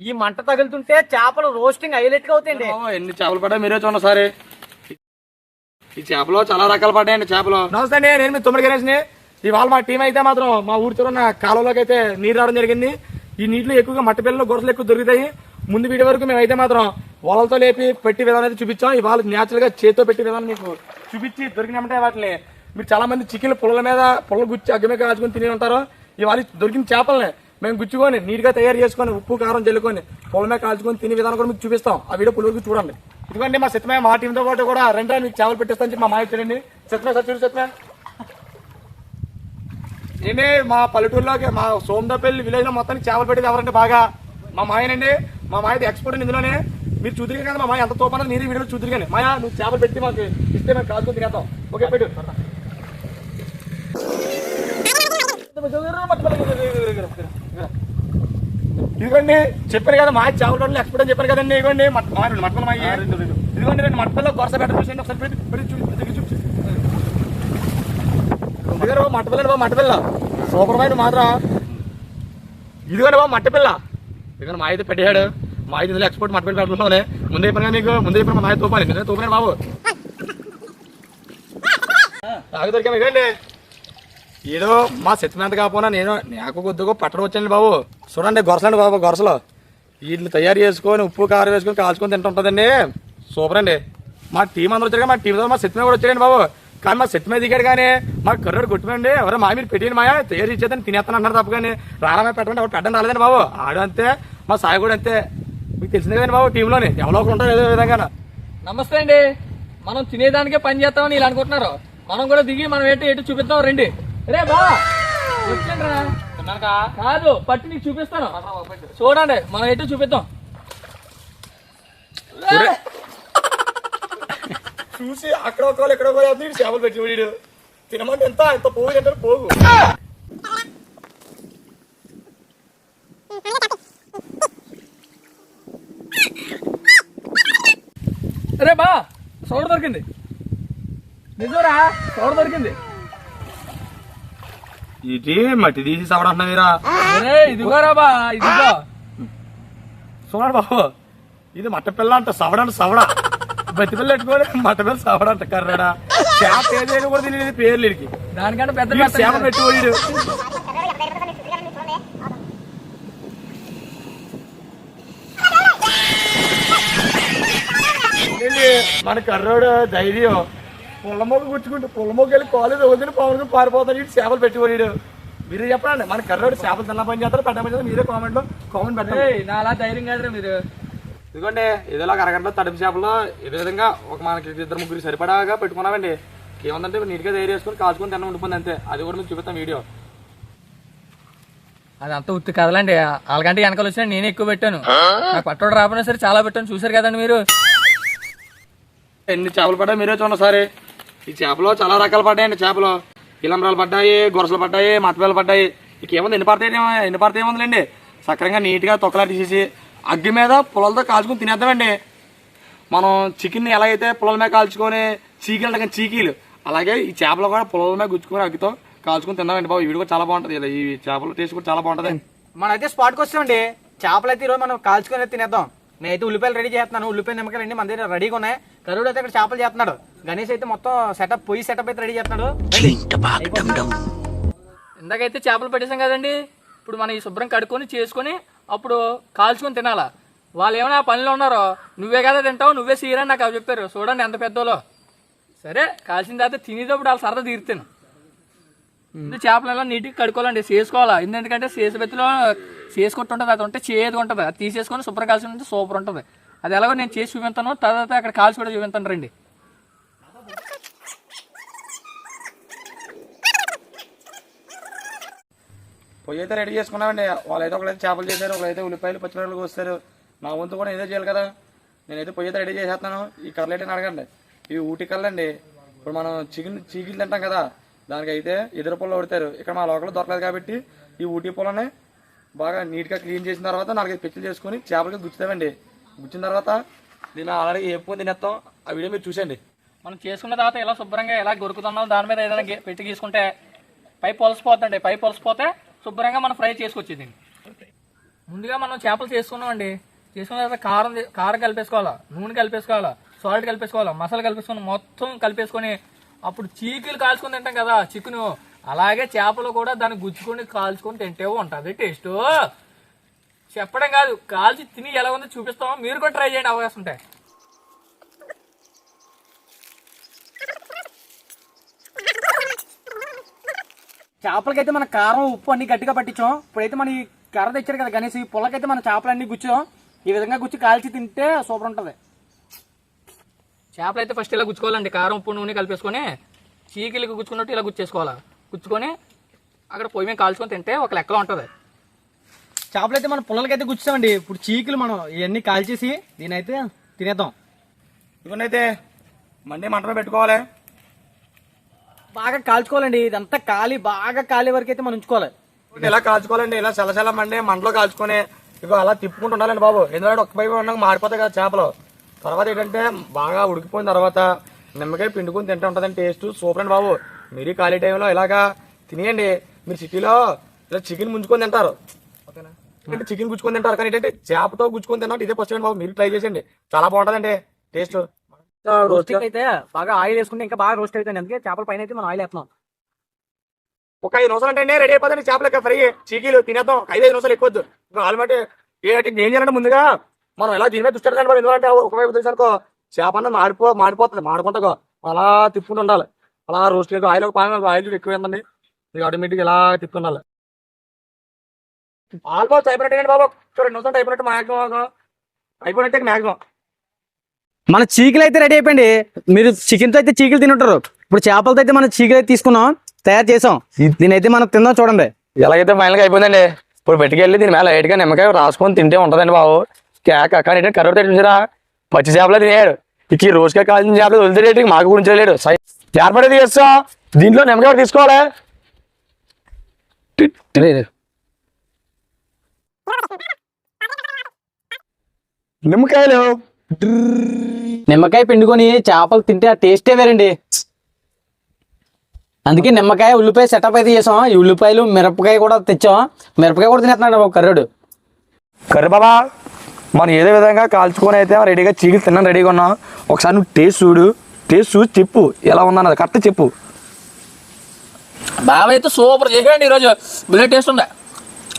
ఈ మంట తగులుతుంటే చేపలు రోస్టింగ్ హైలైట్గా అవుతాయండి ఎన్ని చేపలు పడ్డా మీరే చూడండి ఒకసారి. ఈ చేపలు చాలా రకాలు పడ్డాయండి చేపలు. నమస్తే అండి నేను మీ తొమ్మిది గణేష్ని ఇవాళ మా టీం అయితే మాత్రం మా ఊరి చూడన్న కాలువలోకి అయితే నీరు రావడం జరిగింది. ఈ నీటిలో ఎక్కువగా మట్టి పిల్లలు గొరసలు ఎక్కువ దొరుకుతాయి. ముందు వీడి వరకు మేము అయితే మాత్రం వలలతో లేపి పెట్టి విధానం అయితే చూపించాం. ఇవాళ న్యాచురల్గా చేతితో పెట్టి విధానం మీకు చూపించి దొరికినామంటే వాటిని మీరు చాలా మంది చికెన్ పుల్లల మీద పుల్ల గుచ్చి అగ్గమే కాచుకొని తిని ఉంటారు ఇవాళ దొరికిన చేపల్ని మేము గుచ్చుకొని నీట్గా తయారు చేసుకొని ఉప్పు కారం చల్లుకొని పొలమే కాల్చుకొని తినే విధానం కూడా మీకు చూపిస్తాం. ఆ వీడియో పులుగు చూడండి. ఎందుకంటే మా సత్యమయ్య మా టీంతో పాటు కూడా రెండు మీకు చేపలు పెట్టేస్తాను చెప్పి మా మాయ చూడండి సత్యమయ్య సార్ చూడు సత్యమయ్య నేనే మా పల్లెటూరులోకి మా సోమదపల్లి విలేజ్లో మొత్తానికి చేపలు పెట్టేది ఎవరంటే బాగా మా మాయనండి. మా మాయది ఎక్స్పోర్ట్ ఇందులోనే. మీరు చూద్దరు కదా మా మాయ ఎంత తోపన మీరు ఈ వీడియోలో చూద్దరు కానీ మాయా నువ్వు చేపలు పెట్టి మాకు ఇస్తే మేము కాల్చుకొని తినేద్దాం ఓకే పెట్టు. ఇదిగోండి చెప్పారు కదా మా రోడ్లు ఎక్స్పోర్ట్ అని చెప్పారు కదండి ఇదిగోండి రెండు మట్టపల్లి మా ఇదిగోండి రెండు మట్టపల్లి కొరస పెట్ట చూసండి ఒకసారి పెట్టి పెట్టి చూపి పెట్టి చూపి. ఇదిగో మట్టపిల్ల బాబు మట్టపిల్ల. సూపర్ మాత్రం. ఇదిగోండి బాబు మట్టపిల్ల. ఇదిగోండి మా అయితే పెట్టాడు మా అయితే ఇందులో ఎక్స్పోర్ట్ మట్టపిల్ల పెట్టడంలోనే ముందే చెప్పాను నీకు ముందే చెప్పిన మా అయితే తోపాలి. నిన్నే తోపాను బాబు. నాకు దొరికాము ఇదిగోండి. ఏదో మా శక్తిమంత కాకపోయినా నేను నాకు కొద్దిగా పట్టడం వచ్చాను బాబు. చూడండి గొరసలండి బాబు గొరసలు. వీళ్ళు తయారు చేసుకొని ఉప్పు కారం వేసుకొని కాల్చుకొని తింటుంటుందండి. సూపర్ అండి. మా టీం అందరూ వచ్చారు మా టీం మా శక్తిమే కూడా వచ్చారండి బాబు. కానీ మా శక్తిమే దిగాడు కానీ మా కర్రోడు కొట్టుకోండి ఎవరో మా మీరు పెట్టిన మాయా తయారు ఇచ్చేదని తినేస్తాను అంటారు తప్ప కానీ. రాలమే పెట్టండి ఎవరు పెట్టడం రాలేదండి బాబు. ఆడు అంతే మా సాయి కూడా అంతే. మీకు తెలిసిందే కదండి బాబు టీంలోని ఎవరో ఒకరు ఉంటారు ఏదో విధంగా నమస్తే అండి. మనం తినేదానికే పని చేస్తామని వీళ్ళు అనుకుంటున్నారు. మనం కూడా దిగి మనం ఏంటి ఎటు చూపిద్దాం రండి. రే బా. కాదు పట్టి నీకు చూపిస్తాను. చూడండి మనం ఎటు చూపిద్దాం. చూసి అక్కడ ఒక ఇక్కడ ఒక వాళ్ళు చేపలు పెట్టి వీడు. తినమంటే ఎంత? ఎంత పోగు తింటారు పోగు. రే బా. సోడ దొరికింది. నిజరా సోడ దొరికింది. ఇది మట్టి తీసి సవడంటున్నా మీరా రే ఇదిగోరా బా ఇదిగో. చూడండి బాబు ఇది మట్ట పిల్ల అంట సవడంట సవడ బతి పిల్ల పెట్టుకోడు మట్ట పిల్ల సవడంట కర్రడా. చేప ఏదైనా కూడా తెలియదు పేర్లు వీడికి. దానికంటే పెద్ద చేప పెట్టి వీడు. ఏంటి, మన కర్రోడు ధైర్యం. పుల్లమొగ్గ గుచ్చుకుంటూ పుల్లమొగ్గ వెళ్ళి కాలేజ్ వదిలి పవన్ పారిపోతాడు. ఇటు చేపలు పెట్టుకోడు మీరు చెప్పండి మన కర్రోడు చేపలు తిన్న పని చేస్తారు పెట్ట పని చేస్తారు మీరే కామెంట్లో కామెంట్ పెట్టండి. ఏయ్, నా అలా ధైర్యం కాదురా మీరు. ఇదిగోండి ఇదిలా అరగంటలో తడుపు చేపలు ఇదే విధంగా ఒక మనకి ఇద్దరు ముగ్గురు సరిపడాగా పెట్టుకున్నామండి. ఏమందంటే నీట్గా తయారు చేసుకొని కాల్చుకొని తిన్న ఉండిపోయింది అంతే. అది కూడా మీకు చూపిస్తాం వీడియో. అదంతా ఉత్తి కదలండి. వాళ్ళకంటే వెనకాల వచ్చినా నేనే ఎక్కువ పెట్టాను. నాకు పట్టోడు రాకపోయినా సరే చాలా పెట్టాను. చూసారు కదండి మీరు? ఎన్ని చేపలు పడ్డాయి మీరే చూడండి ఒకసారి. ఈ చేపలు చాలా రకాలు పడ్డాయండి చేపలు. ఇలంబరాలు పడ్డాయి గొరసలు పడ్డాయి మట్టపిల్లలు పడ్డాయి. ఇక ఏముంది ఎన్ని పడతాయి ఎన్ని పడతాయి ఏముందండి సక్రంగా నీట్గా తొక్కలా తీసేసి అగ్గి మీద పొలాలతో కాల్చుకొని తినేద్దామండి. మనం చికెన్ని ఎలా అయితే పొలాల మీద కాల్చుకొని చీకీలు అంటే చీకీలు. అలాగే ఈ చేపలు కూడా పొలాల మీద గుచ్చుకొని అగ్గితో కాల్చుకొని తిందామండి బాబు. ఇవి కూడా చాలా బాగుంటుంది ఇలా ఈ చేపల టేస్ట్ కూడా చాలా బాగుంటుంది. మనం అయితే స్పాట్కి వస్తామండి చేపలు అయితే ఈరోజు మనం కాల్చుకొని తినేద్దాం. నేనైతే ఉల్లిపాయలు రెడీ చేస్తున్నాను. ఉల్లిపాయ నిమ్మకాయలు అన్ని మన దగ్గర రెడీగా ఉన్నాయి. కరుడు అయితే ఇక్కడ చేపలు చేస్తున్నాడు. గణేష్ అయితే మొత్తం సెటప్ పొయ్యి సెటప్ అయితే రెడీ చేస్తున్నాడు. ఇందాకైతే చేపలు పెట్టేసాం కదండి. ఇప్పుడు మనం ఈ శుభ్రం కడుక్కొని చేసుకొని అప్పుడు కాల్చుకొని తినాలా? వాళ్ళు ఏమైనా పనిలో ఉన్నారో నువ్వే కదా తింటావు నువ్వే సీరా నాకు అవి చెప్పారు. చూడండి ఎంత పెద్దోలో. సరే కాల్చిన తర్వాత తినేటప్పుడు వాళ్ళు సరదా తీరుతాను. ఇది చేపలు ఎలా నీట్గా కడుక్కోవాలండి చేసుకోవాలా ఎందుకంటే చేసిబెత్తిలో చేసుకుంటుంటుంది అది ఉంటే చేదు ఉంటుంది. అది తీసేసుకొని శుభ్రం కాల్చి ఉంటే సూపర్ ఉంటుంది. అది ఎలాగో నేను చేసి చూపిస్తాను తర్వాత అక్కడ కాల్చి కూడా చూపించాను రండి. పొయ్యి అయితే రెడీ చేసుకున్నామండి. వాళ్ళైతే ఒకరైతే చేపలు చేశారు ఒకరైతే ఉల్లిపాయలు పచ్చిమిరపకాయలు కోస్తారు. నా వంతు కూడా ఏదో చేయాలి కదా. నేనైతే పొయ్యి అయితే రెడీ చేసేస్తున్నాను ఈ కర్రలు అయితే అడగండి ఇవి ఊటి కర్రలు అండి ఇప్పుడు మనం చికెన్ చీకిలు తింటాం కదా దానికైతే ఎదురు పొలం కొడతారు ఇక్కడ మా లోకల్ దొరకలేదు కాబట్టి ఈ ఊటీ పొలాన్ని బాగా నీట్గా క్లీన్ చేసిన తర్వాత నాలుగైదు పిచ్చలు చేసుకుని చేపలకి గుచ్చుతామండి. గుచ్చిన తర్వాత దీన్ని ఆల్రెడీ వేపుకొని తినేస్తాం ఆ వీడియో మీరు చూసండి మనం చేసుకున్న తర్వాత ఎలా శుభ్రంగా ఎలా గొరుకుతున్నాం దాని మీద ఏదైనా పెట్టి తీసుకుంటే పై పొలసిపోతుందండి పై పొలసిపోతే శుభ్రంగా మనం ఫ్రై చేసుకొచ్చేది. ముందుగా మనం చేపలు చేసుకున్నామండి. చేసుకున్న తర్వాత కారం కారం కలిపేసుకోవాలా? నూనె కలిపేసుకోవాలా? సాల్ట్ కలిపేసుకోవాలా? మసాలా కలిపేసుకొని మొత్తం కలిపేసుకొని అప్పుడు చీకులు కాల్చుకొని తింటాం కదా చికెను అలాగే చేపలు కూడా దాన్ని గుచ్చుకొని కాల్చుకొని తింటే ఉంటుంది. టేస్ట్. చెప్పడం కాదు కాల్చి తిని ఎలా ఉందో చూపిస్తాం మీరు కూడా ట్రై చేయండి అవకాశం ఉంటాయి చేపలకైతే మన కారం ఉప్పు అన్ని గట్టిగా పట్టించాం. ఇప్పుడైతే మన ఈ కర్ర తెచ్చారు కదా గణేష్ ఈ పుల్లకైతే మన చేపలన్నీ గుచ్చాం. ఈ విధంగా గుచ్చి కాల్చి తింటే సూపర్ ఉంటుంది. చేపలు అయితే ఫస్ట్ ఇలా గుచ్చుకోవాలండి. కారం ఉప్పు నూనె కలిపేసుకొని చీకిలకి గుచ్చుకున్నట్టు ఇలా గుచ్చేసుకోవాలా. గుచ్చుకొని అక్కడ పొయ్యి మీద కాల్చుకొని తింటే ఒక లెక్కలో ఉంటుంది. చేపలైతే మన పుల్లలకైతే గుచ్చామండి. ఇప్పుడు చీకులు మనం ఇవన్నీ కాల్చేసి దీనైతే తినేద్దాం. ఇవన్నీ అయితే మండే మంటలో పెట్టుకోవాలి. బాగా కాల్చుకోవాలండి. ఇదంతా కాలి బాగా కాలే వరకు అయితే మనం ఉంచుకోవాలి. ఇలా కాల్చుకోవాలండి? ఇలా చల్ల చల్ల మండే మంటలో కాల్చుకొని ఇక అలా తిప్పుకుంటూ ఉండాలండి బాబు. ఎందుకంటే ఒక్క పైపు ఉన్నాక మాడిపోతాయి కదా చేపలు. తర్వాత ఏంటంటే బాగా ఉడికిపోయిన తర్వాత నిమ్మకాయ పిండుకొని తింటే ఉంటుందండి టేస్ట్. సూపర్ అండి బాబు. మీరు ఖాళీ టైంలో ఇలాగా తినేయండి. మీరు సిటీలో ఇలా చికెన్ ముంచుకొని తింటారు. ఓకేనా? అంటే చికెన్ గుచ్చుకొని తింటారు. కానీ ఏంటంటే చేపతో గుచ్చుకొని తిన్నట్టు ఇదే ఫస్ట్ బాబు. మీరు ట్రై చేసేయండి. చాలా బాగుంటుందండి టేస్ట్. రోస్టింగ్ అయితే బాగా ఆయిల్ వేసుకుంటే ఇంకా బాగా రోస్ట్ అవుతుంది. అందుకే చేపల పైన అయితే మనం ఆయిల్ వేస్తున్నాం. ఒక ఐదు నిమిషాలు అంటే రెడీ అయిపోతుంది చేపలకి ఫ్రై చీకీలు తినేద్దాం. ఐదు ఐదు నిమిషాలు ఎక్కువద్దు. ఆల్మంటే ఏం చేయాలంటే ముందుగా మనం ఎలా దీని మీద దృష్టి పెట్టాలి మరి? ఎందుకంటే ఒకవైపు తెలిసానుకో చేప అన్న మాడిపో మాడిపోతుంది మాడుకుంటా అలా తిప్పుకుంటూ ఉండాలి. అలా రోస్ట్ ఆయిల్ ఒక పాన్ ఆయిల్ ఎక్కువ ఏందండి ఇది ఆటోమేటిక్ ఇలా తిప్పుకుండాలి. ఆల్మోస్ట్ అయిపోయినట్టు బాబు. రెండు నిమిషాలు అయిపోయినట్టు మాక్సిమం అయిపోయినట్టే మాక్సిమం. మన చీకులు అయితే రెడీ అయిపోయింది. మీరు చికెన్తో అయితే చీకులు తింటారు ఇప్పుడు చేపలతో అయితే మనం చీకులు అయితే తీసుకున్నాం తయారు చేసాం. దీని అయితే మనం తిందాం చూడండి. ఎలాగైతే ఫైనల్గా అయిపోయిందండి. ఇప్పుడు పెట్టుకెళ్ళి దీని మీద లైట్గా నిమ్మకాయ రాసుకొని తింటే ఉంటదండి బాబు. కేక కానీ కర్ర తెచ్చారా పచ్చి చేపలే తినేయాడు. ఇక ఈ రోజుగా కాల్చిన చేపలు వదిలేడు మాకు గురించి లేడు ఏర్పడేది చేస్తా? దీంట్లో నిమ్మకాయ తీసుకోవాలి. నిమ్మకాయలు? నిమ్మకాయ పిండుకొని చేపలు తింటే ఆ టేస్టే వేరండి. అందుకే నిమ్మకాయ ఉల్లిపాయ సెటప్ అయితే చేసాం. ఈ ఉల్లిపాయలు మిరపకాయ కూడా తెచ్చాం. మిరపకాయ కూడా తినేస్తున్నాడు బాబు కర్రోడు. కర్రీ బాబా మనం ఏదో విధంగా కాల్చుకొని అయితే రెడీగా చీకి తిన్నాను రెడీగా ఉన్నాం. ఒకసారి నువ్వు టేస్ట్ చూడు. టేస్ట్ చూసి చెప్పు ఎలా ఉందన్నది. కరెక్ట్ చెప్పు. బాగా అయితే సూపర్ చేసాడండి ఈరోజు. బిల్లే టేస్ట్ ఉంది.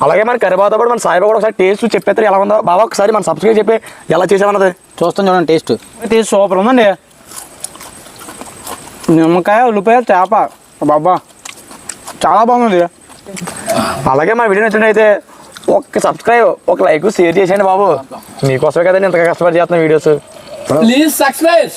అలాగే మన కరిబాతో కూడా మన సాయిబాబా కూడా ఒకసారి టేస్ట్ చెప్పేస్తారు ఎలా ఉందో. బాబా ఒకసారి మన సబ్స్క్రైబ్ చెప్పి ఎలా చేసామన్నది చూస్తాం చూడండి టేస్ట్ టేస్ట్ సూపర్ ఉందండి. నిమ్మకాయ ఉల్లిపాయ చేప. బాబా చాలా బాగుంది. అలాగే మా వీడియో నచ్చినట్టయితే ఒక్క సబ్స్క్రైబ్ ఒక లైక్ షేర్ చేసేయండి బాబు. మీకోసమే కదండి ఇంతగా కష్టపడి చేస్తున్న వీడియోస్ ప్లీజ్ సబ్స్క్రైబ్